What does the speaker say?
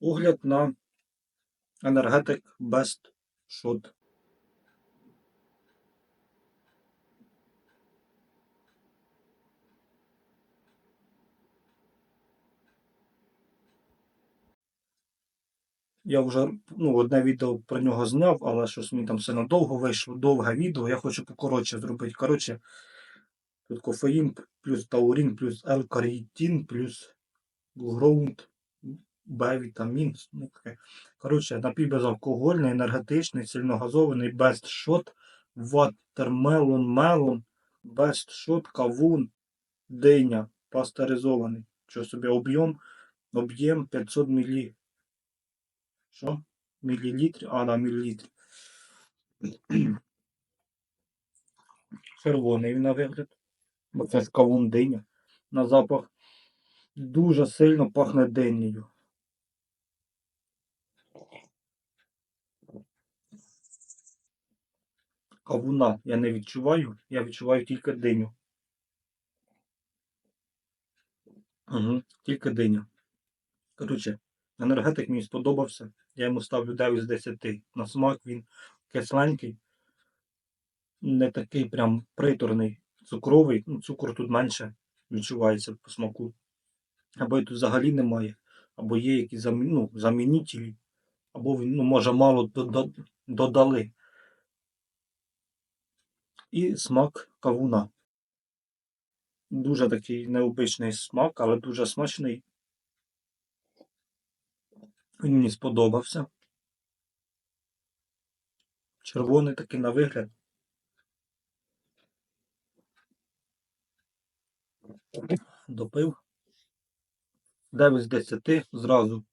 Огляд на енергетик Best Shot. Я вже ну, одне відео про нього зняв, але щось мені там сильно довго вийшло, довге відео. Я хочу покоротше зробити. Коротше, тут кофеїн, плюс таурин, плюс L-карітин, плюс гроунд, Б-вітамін. Ну. Коротше, напій безалкогольний, енергетичний, сильногазований, Best Shot, Watermelon Melon, Best Shot, кавун, диня, пастеризований. Що собі об'єм, об'єм 500 мл. Що? Мілілітрів? А, да, мілілітрів. Червоний він на вигляд. Бо це ж кавун диня. На запах дуже сильно пахне динею. Кавуна я не відчуваю, я відчуваю тільки диню. Угу, тільки диня. Коротше, енергетик мені сподобався. Я йому ставлю 9 з 10. На смак він кисленький, не такий прям приторний, цукровий. Ну, цукор тут менше відчувається по смаку. Або тут взагалі немає, або є якісь замі... ну, замінителі, або ну, може мало додали. І смак кавуна. Дуже такий необичний смак, але дуже смачний. Він мені сподобався. Червоний такий на вигляд. Допив. 9 з 10 зразу